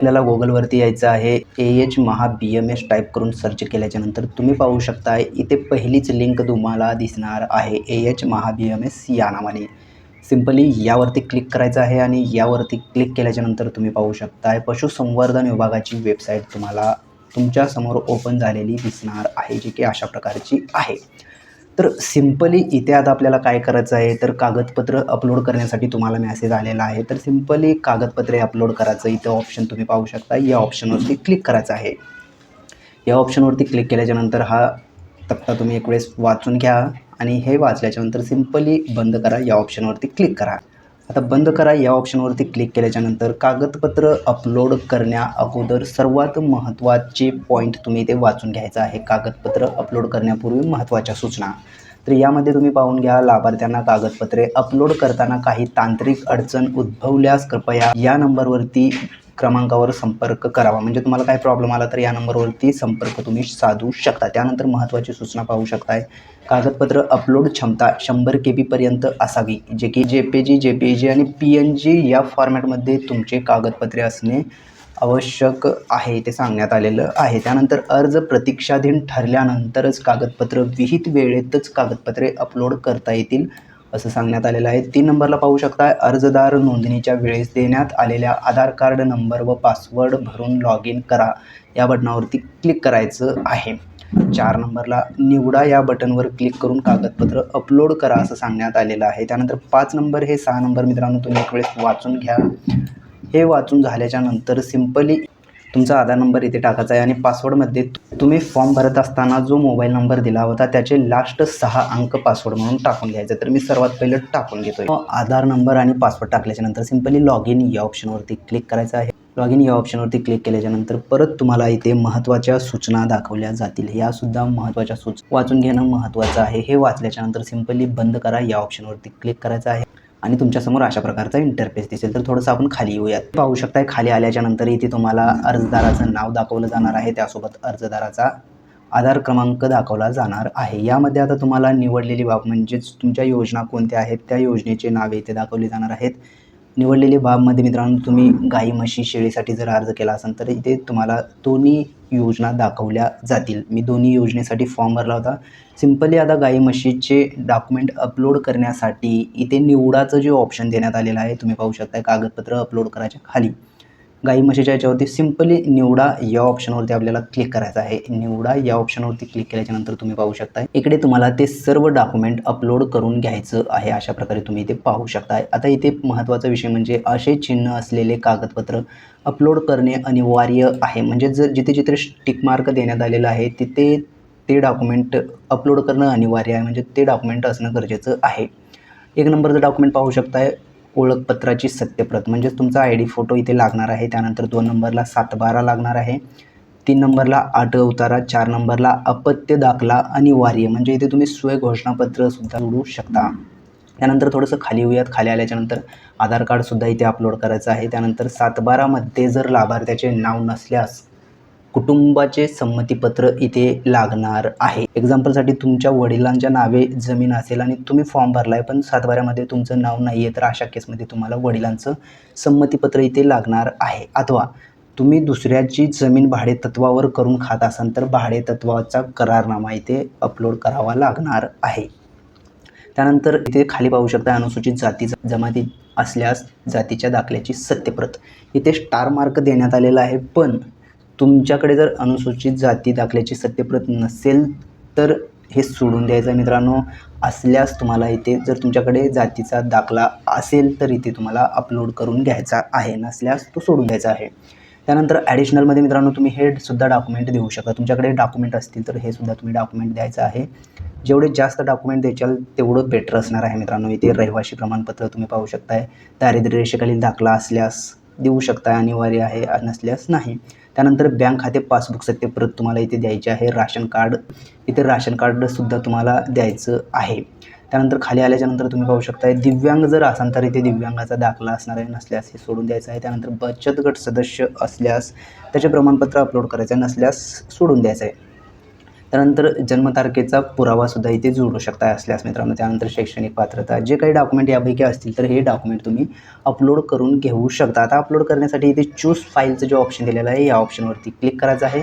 आपल्याला गुगलवरती यायचं आहे. A H Maha B M S type करून सर्च केल्याच्यानंतर तुम्ही पाहू शकता इथे पहिलीच लिंक तुम्हाला दिसणार आहे. A H Maha B M S या नावाने. सिम्पली यावरती क्लिक करायचं आहे आणि यावरती क्लिक केल्याच्यानंतर तुम्ही पाहू शकता पशुसंवर्धन विभागाची वेबसाईट तुम्हाला तुमच्यासमोर ओपन झालेली दिसणार आहे जी की अशा प्रकारची आहे. तर सिम्पली इथे आता आपल्याला काय करायचं आहे तर कागदपत्र अपलोड करण्यासाठी तुम्हाला मेसेज आलेला आहे. तर सिम्पली कागदपत्रे अपलोड करायचं इथं ऑप्शन तुम्ही पाहू शकता. या ऑप्शनवरती क्लिक करायचं आहे. या ऑप्शनवरती क्लिक केल्याच्यानंतर हा तक्ता तुम्ही एक वेळेस वाचून घ्या आणि हे वाचल्याच्यानंतर सिम्पली बंद करा. या ऑप्शनवरती क्लिक करा. आता बंद करा या ऑप्शनवरती क्लिक केल्याच्यानंतर कागदपत्र अपलोड करण्या अगोदर सर्वात महत्त्वाचे पॉईंट तुम्ही ते वाचून घ्यायचं आहे. कागदपत्र अपलोड करण्यापूर्वी महत्त्वाच्या सूचना. तर यामध्ये तुम्ही पाहून घ्या लाभार्थ्यांना कागदपत्रे अपलोड करताना काही तांत्रिक अडचण उद्भवल्यास कृपया या नंबरवरती क्रमांकावर संपर्क करावा. म्हणजे तुम्हाला काय प्रॉब्लेम आला तर या नंबरवरती संपर्क तुम्ही साधू शकता. त्यानंतर महत्त्वाची सूचना पाहू शकताय. कागदपत्र अपलोड क्षमता शंभर के बीपर्यंत असावी जे की J P G J P G आणि पी एन जी या फॉर्मॅटमध्ये तुमचे कागदपत्रे असणे आवश्यक आहे ते सांगण्यात आलेलं आहे. त्यानंतर अर्ज प्रतीक्षाधीन ठरल्यानंतरच कागदपत्र विहित वेळेतच कागदपत्रे अपलोड करता येतील. असं सांगण्यात आलेलं आहे. तीन नंबरला पाहू शकता अर्जदार नोंदणीच्या वेळेस देण्यात आलेल्या आधार कार्ड नंबर व पासवर्ड भरून लॉग इन करा. या बटनावरती क्लिक करायचं आहे. चार नंबरला निवडा या बटनवर क्लिक करून कागदपत्र अपलोड करा असं सांगण्यात आलेलं आहे. त्यानंतर पाच नंबर हे सहा नंबर मित्रांनो तुम्ही एक वेळेस वाचून घ्या. हे वाचून झाल्याच्यानंतर सिम्पली तुमचा आधार नंबर इथे टाकायचा आहे आणि पासवर्डमध्ये तुम्ही फॉर्म भरत असताना जो मोबाईल नंबर दिला होता त्याचे लास्ट सहा अंक पासवर्ड म्हणून टाकून घ्यायचं. तर मी सर्वात पहिलं टाकून घेतोय. आधार नंबर आणि पासवर्ड टाकल्याच्या नंतर सिम्पली लॉग इन या ऑप्शनवरती क्लिक करायचं आहे. लॉग इन या ऑप्शनवरती क्लिक केल्याच्यानंतर परत तुम्हाला इथे महत्त्वाच्या सूचना दाखवल्या जातील. यासुद्धा महत्त्वाच्या सूच वाचून घेणं महत्त्वाचं आहे. हे वाचल्याच्यानंतर सिंपली सिम्पली बंद करा या ऑप्शनवरती क्लिक करायचं आहे. आणि तुमच्यासमोर अशा प्रकारचा इंटरफेस दिसेल. तर थोडंसं आपण खाली येऊयात. पाहू शकताय खाली आल्याच्यानंतर इथे तुम्हाला अर्जदाराचं नाव दाखवलं जाणार आहे. त्यासोबत अर्जदाराचा आधार क्रमांक दाखवला जाणार आहे. यामध्ये आता तुम्हाला निवडलेली बाब म्हणजेच तुमच्या योजना कोणत्या आहेत त्या योजनेचे नावे इथे दाखवली जाणार आहेत. निवडलेली बाबमध्ये मित्रांनो तुम्ही गाई म्हशी शेळीसाठी जर अर्ज केला असेल तर इथे तुम्हाला दोन्ही योजना दाखवल्या जातील. मी दोन्ही योजनेसाठी फॉर्म भरला होता. सिम्पली आता गाई म्हशीचे डॉक्युमेंट अपलोड करण्यासाठी इथे निवडाचं जे ऑप्शन देण्यात आलेलं आहे तुम्ही पाहू शकता कागदपत्र अपलोड करायच्या खाली. गाई म्हशीच्या याच्यावरती सिम्पली निवडा या ऑप्शनवरती आपल्याला क्लिक करायचं आहे. निवडा या ऑप्शनवरती क्लिक केल्याच्यानंतर तुम्ही पाहू शकता इकडे तुम्हाला ते सर्व डॉक्युमेंट अपलोड करून घ्यायचं आहे अशा प्रकारे तुम्ही इथे पाहू शकता आता इथे महत्त्वाचा विषय म्हणजे असे चिन्ह असलेले कागदपत्र अपलोड करणे अनिवार्य आहे. म्हणजे जर जिथे जिथे टिकमार्क देण्यात आलेलं आहे तिथे ते डॉक्युमेंट अपलोड करणं अनिवार्य आहे. म्हणजे ते डॉक्युमेंट असणं गरजेचं आहे. एक नंबरचं डॉक्युमेंट पाहू शकताय. ओळखपत्राची सत्यप्रत. म्हणजेच तुमचा आय डी फोटो इथे लागणार आहे. त्यानंतर दोन नंबरला सातबारा लागणार आहे. तीन नंबरला आठ उतारा चार नंबरला अपत्य दाखला अनिवार्य. म्हणजे इथे तुम्ही स्वय घोषणापत्रसुद्धा जोडू शकता. त्यानंतर थोडंसं खाली येऊयात. खाली आल्याच्यानंतर आधार कार्डसुद्धा इथे अपलोड करायचं आहे. त्यानंतर सातबारामध्ये जर लाभार्थ्याचे नाव नसल्यास कुटुंबाचे संमतीपत्र इथे लागणार आहे. एक्झाम्पलसाठी तुमच्या वडिलांच्या नावे जमीन असेल आणि तुम्ही फॉर्म भरला आहे पण सातबाऱ्यामध्ये तुमचं नाव नाही आहे तर अशा केसमध्ये तुम्हाला वडिलांचं संमतीपत्र इथे लागणार आहे. अथवा तुम्ही दुसऱ्याची जमीन भाडे तत्वावर करून खात असाल तर भाडे तत्वाचा करारनामा इथे अपलोड करावा लागणार आहे. त्यानंतर इथे खाली पाहू शकता अनुसूचित जाती जमाती असल्यास जातीच्या दाखल्याची सत्यप्रत. इथे स्टार मार्क देण्यात आलेला आहे पण तुमच्याकडे जर अनुसूचित जाती दाखल्याची सत्यप्रत नसेल तर हे सोडून द्यायचं मित्रांनो. असल्यास तुम्हाला इथे जर तुमच्याकडे जातीचा दाखला असेल तर इथे तुम्हाला अपलोड करून घ्यायचा आहे. नसल्यास तो सोडून द्यायचा आहे. त्यानंतर ॲडिशनलमध्ये मित्रांनो तुम्ही हे सुद्धा डॉक्युमेंट देऊ शकता. तुमच्याकडे डॉक्युमेंट असतील तर हे सुद्धा तुम्ही डॉक्युमेंट द्यायचं आहे. जेवढे जास्त डॉक्युमेंट द्यायच्याल तेवढं बेटर असणार आहे मित्रांनो. इथे रहिवाशी प्रमाणपत्र तुम्ही पाहू शकताय. दारिद्र्य रेषेखालील दाखला असल्यास देऊ शकता अनिवार्य आहे नसल्यास नाही. त्यानंतर बँक खाते पासबुक सत्यप्रत तुम्हाला इथे द्यायचे आहे. राशन कार्ड इथे राशन कार्डसुद्धा तुम्हाला द्यायचं आहे. त्यानंतर खाली आल्याच्यानंतर तुम्ही पाहू शकता दिव्यांग जर असाल तर इथे दिव्यांगाचा दाखला असणार आहे नसल्यास हे सोडून द्यायचं आहे. त्यानंतर बचत गट सदस्य असल्यास त्याचे प्रमाणपत्र अपलोड करायचं आहे नसल्यास सोडून द्यायचं आहे. त्यानंतर जन्मतारखेचा पुरावासुद्धा इथे जोडू शकता असल्यास मित्रांनो त्यानंतर शैक्षणिक पात्रता जे काही डॉक्युमेंट यापैकी असतील तर हे डॉक्युमेंट तुम्ही अपलोड करून घेऊ शकता. आता अपलोड करण्यासाठी इथे चूज फाईलचं जे ऑप्शन दिलेलं आहे या ऑप्शनवरती क्लिक करायचं आहे.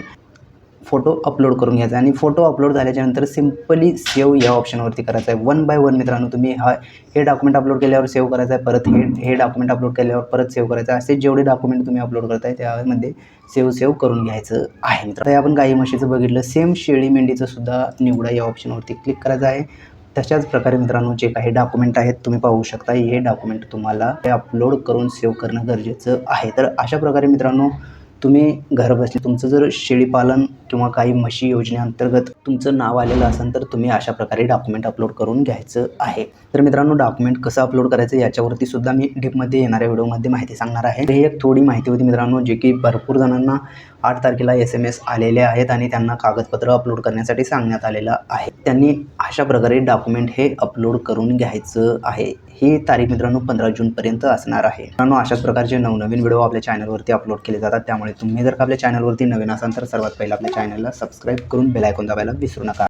फोटो अपलोड करून घ्यायचा आणि फोटो अपलोड झाल्याच्यानंतर सिम्पली सेव्ह या ऑप्शनवरती करायचा आहे. वन बाय वन मित्रांनो तुम्ही हा हे डॉक्युमेंट अपलोड केल्यावर सेव्ह करायचं आहे परत हे हे डॉक्युमेंट अपलोड केल्यावर परत सेव्ह करायचं आहे. असे जेवढे डॉक्युमेंट तुम्ही अपलोड करताय त्यामध्ये सेव्ह सेव्ह करून घ्यायचं आहे मित्र आपण गाई म्हशीचं बघितलं. सेम शेळी मेंढीचं सुद्धा निवडा या ऑप्शनवरती क्लिक करायचं आहे. तशाच प्रकारे मित्रांनो जे काही डॉक्युमेंट आहेत तुम्ही पाहू शकता. हे डॉक्युमेंट तुम्हाला अपलोड करून सेव्ह करणं गरजेचं आहे. तर अशा प्रकारे मित्रांनो तुम्ही घरबसल्या तुमचं जर शेळीपालन किंवा काही म्हशी योजनेअंतर्गत तुमचं नाव आलेलं असेल तर तुम्ही अशा प्रकारे डॉक्युमेंट अपलोड करून घ्यायचं आहे. तर मित्रांनो डॉक्युमेंट कसं अपलोड करायचं याच्यावरती सुद्धा मी डीपमध्ये येणाऱ्या व्हिडिओमध्ये माहिती सांगणार आहे. हे एक थोडी माहिती होती मित्रांनो जे की भरपूर जणांना आठ तारखेला एस एम एस आलेले आहेत आणि त्यांना कागदपत्र अपलोड करण्यासाठी सांगण्यात आलेलं आहे. त्यांनी अशा प्रकारे डॉक्युमेंट हे अपलोड करून घ्यायचं आहे. ही तारीख मित्रांनो पंधरा जूनपर्यंत असणार आहे. मित्रांनो अशाच प्रकारचे नवनवीन व्हिडिओ आपल्या चॅनलवरती अपलोड केले जातात. त्यामुळे तुम्ही जर का आपल्या चॅनलवरती नवीन असाल तर सर्वात पहिला आपल्या चॅनलला सबस्क्राईब करून बेलायकॉन दाबायला विसरू नका.